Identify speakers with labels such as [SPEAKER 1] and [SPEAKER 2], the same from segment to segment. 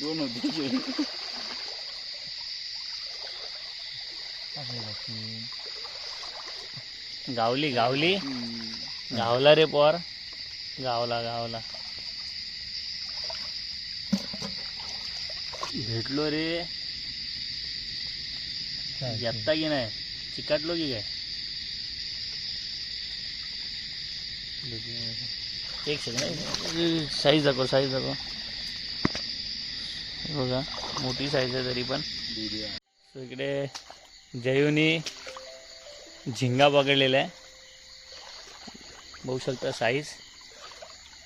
[SPEAKER 1] दोन होते
[SPEAKER 2] गावली गावली। गावला रे पोर। गावला गावला। भेटलो रे। येता की नाही? चिकाटलो की काय? एक सेकंड साईज दाखव साईज दाखव. बघा. मोठी साईज आहे तरी पण. सो इकडे जयूनी झिंगा पकडलेला आहे. बघू शकता साईज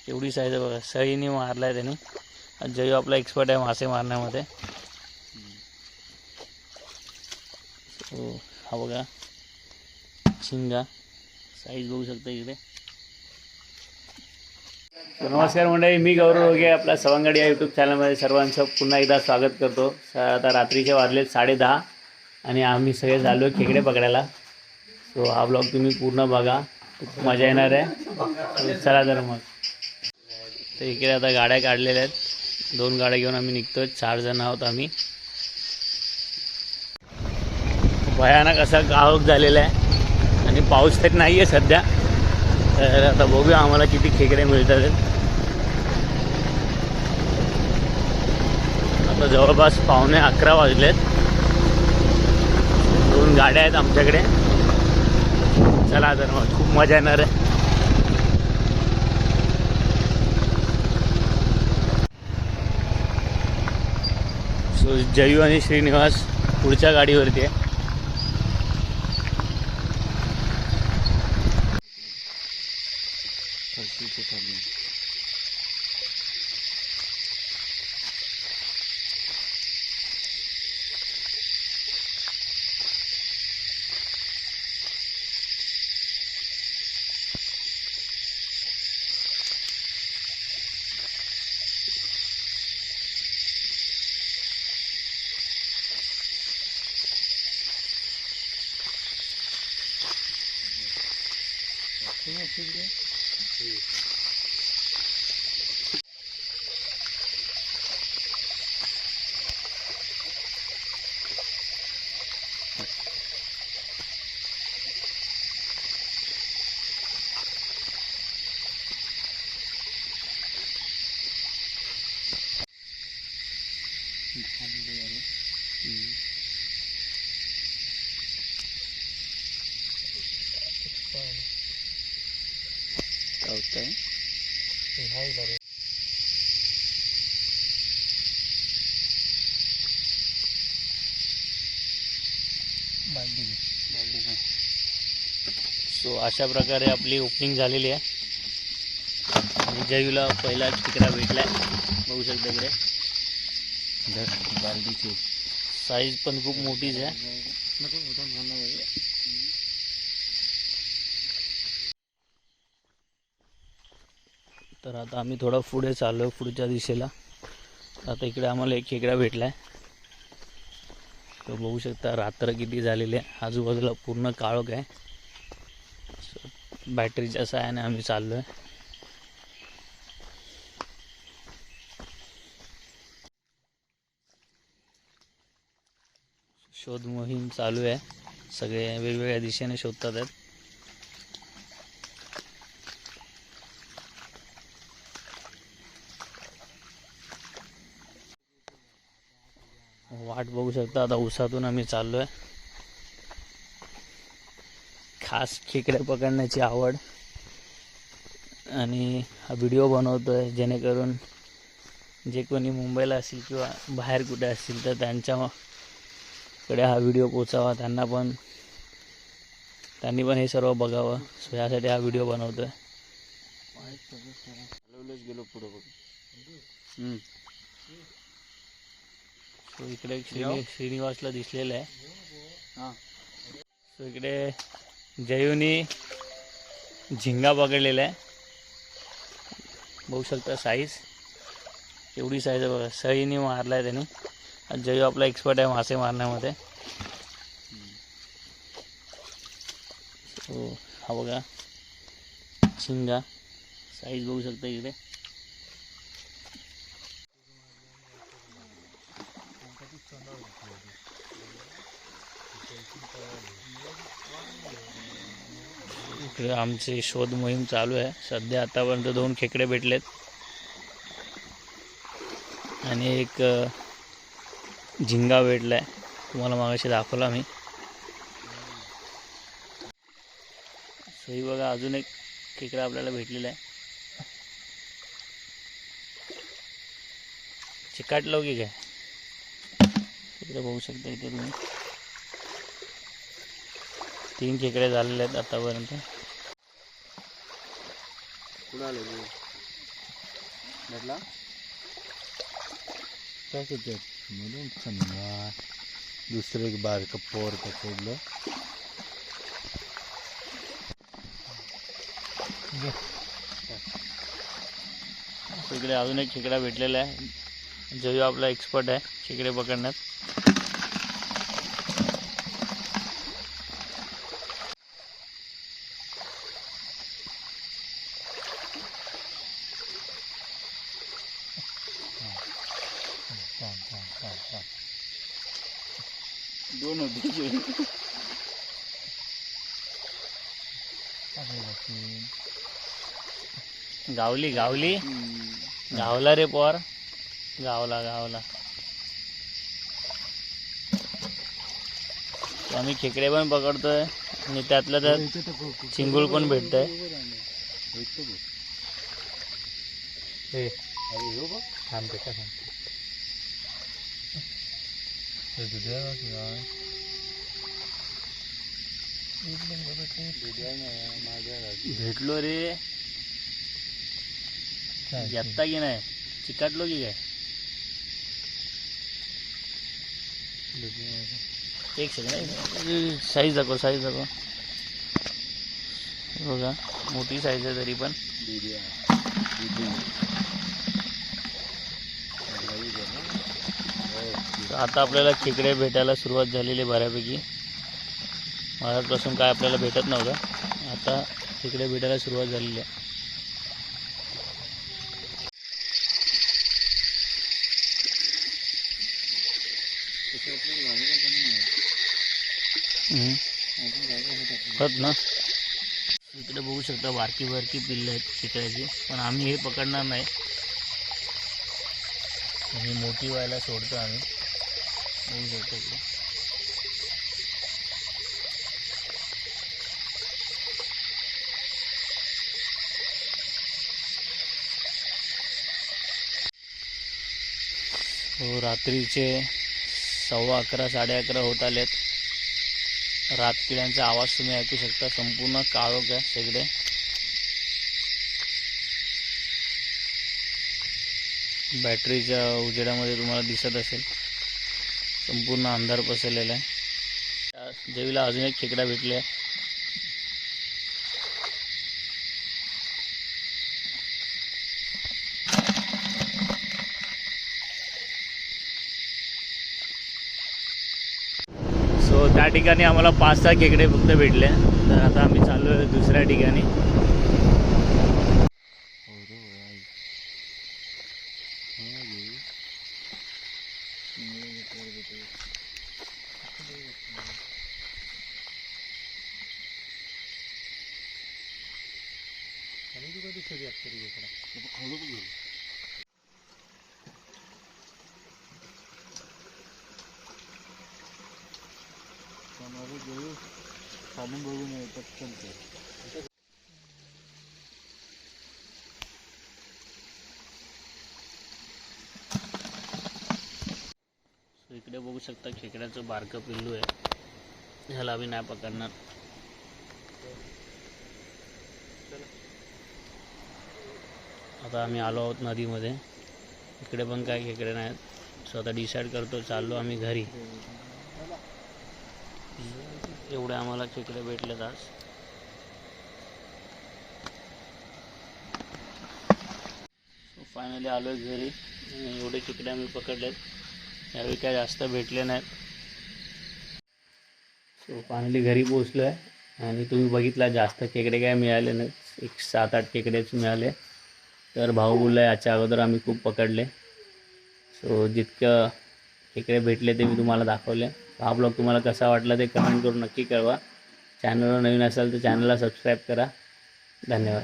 [SPEAKER 2] एवढी साईज आहे बघा. सईने मारला आहे त्यांनी जयू आपला एक्सपर्ट आहे मासे मारण्यामध्ये. हा बघा. झिंगा. साईज बघू शकता इकडे. नमस्कार मंडळी मी गौरव रोगे आपल्या सवंगडी या यूट्यूब चॅनलमध्ये सर्वांचं पुन्हा एकदा स्वागत करतो. स- आता रात्रीचे वाजलेत साडे दहा आणि आम्ही सगळे झालो आहे खेकडे पकडायला. सो हा ब्लॉग तुम्ही पूर्ण बघा. खूप मजा येणार आहे. चला तर मग. तर इकडे आता गाड्या काढलेल्या आहेत. दोन गाड्या घेऊन आम्ही निघतो चार जण आहोत आम्ही. भयानक असा गावक झालेला आहे. आणि पाऊस तर नाही आहे सध्या. तर आता बघूया आम्हाला किती खेकडे मिळतात. आता जवळपास पावणे अकरा वाजलेत. दोन गाड्या आहेत आमच्याकडे. चला तर मग खूप मजा येणार आहे. सो जयू आणि श्रीनिवास पुढच्या गाडीवरती आहे. Peter. चालतंय सो अशा प्रकारे आपली ओपनिंग झालेली आहे. आणि जयूला पहिला तिकडा भेटलाय. बघू शकता इकडे.
[SPEAKER 1] बालडीची.
[SPEAKER 2] साईज पण खूप मोठीच आहे. तर आता आम्ही थोडा पुढे चाललो आहे पुढच्या दिशेला. आता इकडे आम्हाला एक खेकडा भेटला आहे तो बघू शकता रात्र किती झालेली आहे. आजूबाजूला पूर्ण काळोख आहे. बॅटरीच्या सहाय्याने आम्ही चाललो आहे शोध मोहीम चालू आहे. सगळे वेगवेगळ्या दिशेने शोधतात आहेत. बघू शकता. आता उसातून आम्ही चाललो आहे खास खेकड्या पकडण्याची आवड. आणि हा व्हिडिओ बनवतो आहे जेणेकरून जे कोणी मुंबईला असतील किंवा बाहेर कुठे असतील तर त्यांच्याकडे हा व्हिडिओ पोचावा. त्यांना पण त्यांनी पण हे सर्व बघावं. सो यासाठी हा व्हिडिओ बनवतो आहे
[SPEAKER 1] गेलो पुढं बघ
[SPEAKER 2] सो इकडे एक श्रीनि श्रीनिवासला दिसलेलं आहे.
[SPEAKER 1] हां.
[SPEAKER 2] सो इकडे जयूनी झिंगा पकडलेला आहे. बघू शकता साईज एवढी साईज आहे बघा. सईने मारला आहे त्यांनी जयू आपला एक्सपर्ट आहे मासे मारण्यामध्ये. सो हा बघा. झिंगा. साईज बघू शकता इकडे. इकडे आमची शोध मोहीम चालू आहे. सध्या आतापर्यंत दोन खेकडे भेटलेत. आणि एक झिंगा भेटला आहे तुम्हाला मागाशी दाखवला मी. सो ही बघा अजून एक खेकडा आपल्याला भेटलेला आहे. चिकाटलो की काय? तिकडे बघू शकता इथे तुम्ही. तीन खेकडे झालेले आहेत आतापर्यंत.
[SPEAKER 1] कुठं आलं तू. भेटला?
[SPEAKER 3] म्हणून समजा दुसरं एक बारकं पोर पकडलं.
[SPEAKER 2] इकडे अजून एक खेकडा भेटलेला आहे. जो आपला एक्सपर्ट आहे खेकडे पकडण्यात.
[SPEAKER 1] दोन होते.
[SPEAKER 2] गावली गावली. गावला रे पोर. गावला गावला. आम्ही खेकडे पण पकडतोय आणि त्यातलं
[SPEAKER 3] तर
[SPEAKER 2] चिंगूळ पण भेटतंय.
[SPEAKER 3] इथं
[SPEAKER 2] भेटलो रे.
[SPEAKER 3] काय ते?
[SPEAKER 2] येता की नाही चिकाटलो की काय? एक सेकंड साईज दाखव साईज दाखव. बघा मोठी साईज आहे तरी पण. आता आपल्याला खेकडे भेटायला सुरुवात झालेली आहे बऱ्यापैकी. महाराजपासून काय आपल्याला भेटत नव्हतं. आता खेकडे भेटायला सुरुवात झालेली आहे. ना? इकडे बघू शकता बारकी बारकी पिल्ल आहेत खेकड्याची. पण आम्ही हे पकडणार नाही. ही मोठी व्हायला सोडतो आम्ही बघू शकतो इकडे हो हो, रात्रीचे सव्वा अकरा साडे अकरा होत आलेत. रातकिड्यांचा आवाज तुम्ही ऐकू शकता. संपूर्ण काळोख आहे सगळे. बॅटरीच्या उजेडामध्ये तुम्हाला दिसत असेल. संपूर्ण अंधार पसरलेला आहे. देवीला अजून एक खेकडा भेटले आहे. सो त्या ठिकाणी आम्हाला पाच सहा खेकडे फक्त भेटले. तर आता आम्ही चाललो आहे दुसऱ्या ठिकाणी
[SPEAKER 1] हो रे, आहे. हा, घे. शिंगडे घेतल्यावर भेटेल.
[SPEAKER 3] आणि तू कधी खरी असते
[SPEAKER 1] खालून बघून पटकन ते.
[SPEAKER 2] इकडे बघू शकता खेकड्याचं बारकं पिल्लू आहे ह्याला आम्ही नाही पकडणार आता आम्ही आलो आहोत नदीमध्ये. इकडे पण काय खेकडे नाहीत. सो आता डिसाईड करतो चाललो आम्ही घरी. एवढे आम्हाला खेकडे भेटलेत आज. फायनली आलो आहे घरी. एवढे खेकडे आम्ही पकडलेत. यावेळी काय जास्त भेटले नाहीत. सो फायनली घरी पोचलो आहे आणि तुम्ही बघितला जास्त खेकडे काय मिळाले नाहीत. एक सात आठ खेकडेच मिळाले. तर भाऊ बोलला याच्या अगोदर आम्ही खूप पकडले. सो जितकं खेकडे भेटले ते मी तुम्हाला दाखवले. हा ब्लॉग तुम्हाला कसा वाटला ते कमेंट करून नक्की कळवा. चॅनलवर नवीन असाल तर चॅनलला सबस्क्राईब करा. धन्यवाद.